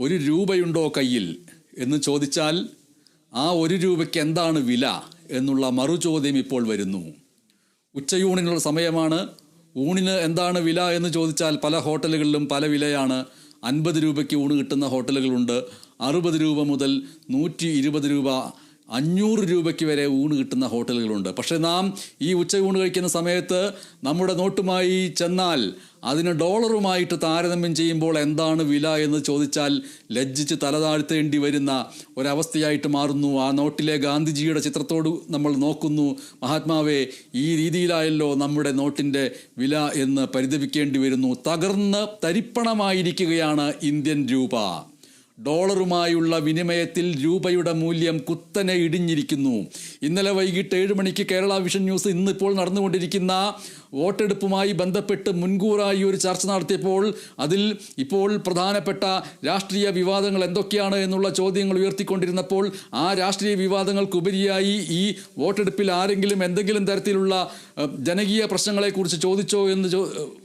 ഒരു രൂപയുണ്ടോ കയ്യിൽ? എന്ന് ചോദിച്ചാൽ ആ ഒരു രൂപയ്ക്ക് എന്താണ് വില? എന്നുള്ള മറുചോദ്യം ഇപ്പോൾ വരുന്നു. ഉച്ചയൂണിനുള്ള സമയമാണ്. ഊണിന് എന്താണ് വില എന്ന് ചോദിച്ചാൽ പല ഹോട്ടലുകളിലും പല വിലയാണ്. അൻപത് രൂപയ്ക്ക് ഊണ് കിട്ടുന്ന ഹോട്ടലുകളുണ്ട്. അറുപത് രൂപ മുതൽ നൂറ്റി രൂപ അഞ്ഞൂറ് രൂപയ്ക്ക് വരെ ഊണ് കിട്ടുന്ന ഹോട്ടലുകളുണ്ട്. പക്ഷെ നാം ഈ ഉച്ചയൂണ് കഴിക്കുന്ന സമയത്ത് നമ്മുടെ നോട്ടുമായി ചെന്നാൽ അതിന് ഡോളറുമായിട്ട് താരതമ്യം ചെയ്യുമ്പോൾ എന്താണ് വില എന്ന് ചോദിച്ചാൽ ലജ്ജിച്ച് തലതാഴ്ത്തേണ്ടി വരുന്ന ഒരവസ്ഥയായിട്ട് മാറുന്നു. ആ നോട്ടിലെ ഗാന്ധിജിയുടെ ചിത്രത്തോട് നമ്മൾ നോക്കുന്നു. മഹാത്മാവെ ഈ രീതിയിലായല്ലോ നമ്മുടെ നോട്ടിന്റെ വില എന്ന് പരിതപിക്കേണ്ടി വരുന്നു. തകർന്ന് തരിപ്പണമായിരിക്കുകയാണ് ഇന്ത്യൻ രൂപ. ഡോളറുമായുള്ള വിനിമയത്തിൽ രൂപയുടെ മൂല്യം കുത്തനെ ഇടിഞ്ഞിരിക്കുന്നു. ഇന്നലെ വൈകിട്ട് ഏഴ് മണിക്ക് കേരള വിഷൻ ന്യൂസ് ഇന്നിപ്പോൾ നടന്നുകൊണ്ടിരിക്കുന്ന വോട്ടെടുപ്പുമായി ബന്ധപ്പെട്ട് മുൻകൂറായി ഒരു ചർച്ച നടത്തിയപ്പോൾ അതിൽ ഇപ്പോൾ പ്രധാനപ്പെട്ട രാഷ്ട്രീയ വിവാദങ്ങൾ എന്തൊക്കെയാണ് എന്നുള്ള ചോദ്യങ്ങൾ ഉയർത്തിക്കൊണ്ടിരുന്നപ്പോൾ ആ രാഷ്ട്രീയ വിവാദങ്ങൾക്കുപരിയായി ഈ വോട്ടെടുപ്പിൽ ആരെങ്കിലും എന്തെങ്കിലും തരത്തിലുള്ള ജനകീയ പ്രശ്നങ്ങളെക്കുറിച്ച് ചോദിച്ചോ എന്ന്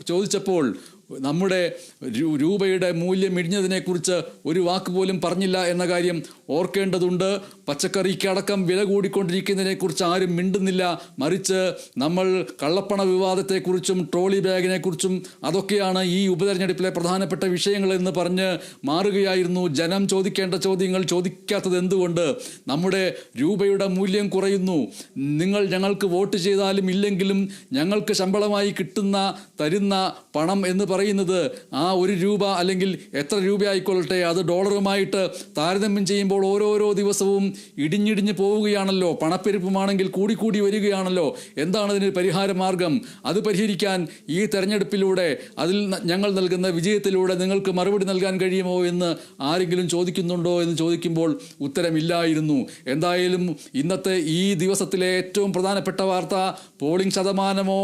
ചോദിച്ചപ്പോൾ നമ്മുടെ രൂപയുടെ മൂല്യം ഇടിഞ്ഞതിനെക്കുറിച്ച് ഒരു വാക്ക് പോലും പറഞ്ഞില്ല എന്ന കാര്യം ഓർക്കേണ്ടതുണ്ട്. പച്ചക്കറിക്കടക്കം വില കൂടിക്കൊണ്ടിരിക്കുന്നതിനെക്കുറിച്ച് ആരും മിണ്ടുന്നില്ല. മറിച്ച് നമ്മൾ കള്ളപ്പണ വിവാദത്തെക്കുറിച്ചും ട്രോളി ബാഗിനെക്കുറിച്ചും അതൊക്കെയാണ് ഈ ഉപതെരഞ്ഞെടുപ്പിലെ പ്രധാനപ്പെട്ട വിഷയങ്ങൾ എന്ന് പറഞ്ഞ് മാറുകയായിരുന്നു. ജനം ചോദിക്കേണ്ട ചോദ്യങ്ങൾ ചോദിക്കാത്തത് എന്തുകൊണ്ട്? നമ്മുടെ രൂപയുടെ മൂല്യം കുറയുന്നു. നിങ്ങൾ ഞങ്ങൾക്ക് വോട്ട് ചെയ്താലും ഇല്ലെങ്കിലും ഞങ്ങൾക്ക് ശമ്പളമായി കിട്ടുന്ന തരുന്ന പണം എന്ന് പറയുന്നത് ആ ഒരു രൂപ അല്ലെങ്കിൽ എത്ര രൂപ രൂപയായിക്കൊള്ളട്ടെ അത് ഡോളറുമായിട്ട് താരതമ്യം ചെയ്യുമ്പോൾ ഓരോരോ ദിവസവും ഇടിഞ്ഞിടിഞ്ഞ് പോവുകയാണല്ലോ. പണപ്പെരുപ്പമാണെങ്കിൽ കൂടിക്കൂടി വരികയാണല്ലോ. എന്താണ് അതിന് പരിഹാര മാർഗം? അത് പരിഹരിക്കാൻ ഈ തെരഞ്ഞെടുപ്പിലൂടെ അതിൽ ഞങ്ങൾ നൽകുന്ന വിജയത്തിലൂടെ നിങ്ങൾക്ക് മറുപടി നൽകാൻ കഴിയുമോ എന്ന് ആരെങ്കിലും ചോദിക്കുന്നുണ്ടോ എന്ന് ചോദിക്കുമ്പോൾ ഉത്തരമില്ലായിരുന്നു. എന്തായാലും ഇന്നത്തെ ഈ ദിവസത്തിലെ ഏറ്റവും പ്രധാനപ്പെട്ട വാർത്ത പോളിംഗ് ശതമാനമോ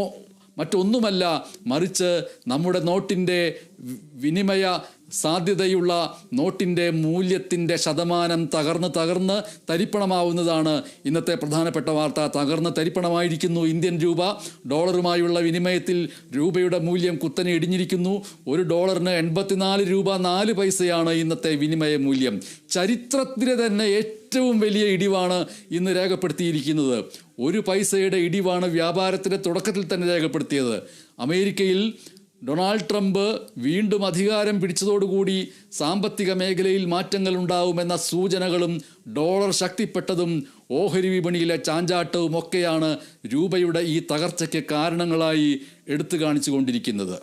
മറ്റൊന്നുമല്ല മറിച്ച് നമ്മുടെ നോട്ടിന്റെ വിനിമയ സാധ്യതയുള്ള നോട്ടിന്റെ മൂല്യത്തിന്റെ ശതമാനം തകർന്ന് തകർന്ന് തരിപ്പണമാവുന്നതാണ് ഇന്നത്തെ പ്രധാനപ്പെട്ട വാർത്ത. തകർന്ന് തരിപ്പണമായിരിക്കുന്നു ഇന്ത്യൻ രൂപ. ഡോളറുമായുള്ള വിനിമയത്തിൽ രൂപയുടെ മൂല്യം കുത്തനെ ഇടിഞ്ഞിരിക്കുന്നു. ഒരു ഡോളറിന് എൺപത്തിനാല് രൂപ നാല് പൈസയാണ് ഇന്നത്തെ വിനിമയ മൂല്യം. ചരിത്രത്തിലെ തന്നെ ഏറ്റവും വലിയ ഇടിവാണ് ഇന്ന് രേഖപ്പെടുത്തിയിരിക്കുന്നത്. ഒരു പൈസയുടെ ഇടിവാണ് വ്യാപാരത്തിന്റെ തുടക്കത്തിൽ തന്നെ രേഖപ്പെടുത്തിയത്. അമേരിക്കയിൽ ഡൊണാൾഡ് ട്രംപ് വീണ്ടും അധികാരം പിടിച്ചതോടുകൂടി സാമ്പത്തിക മേഖലയിൽ മാറ്റങ്ങൾ ഉണ്ടാവുമെന്ന സൂചനകളും ഡോളർ ശക്തിപ്പെട്ടതും ഓഹരി വിപണിയിലെ ചാഞ്ചാട്ടവും ഒക്കെയാണ് രൂപയുടെ ഈ തകർച്ചയ്ക്ക് കാരണങ്ങളായി എടുത്തു കാണിച്ചുകൊണ്ടിരിക്കുന്നത്.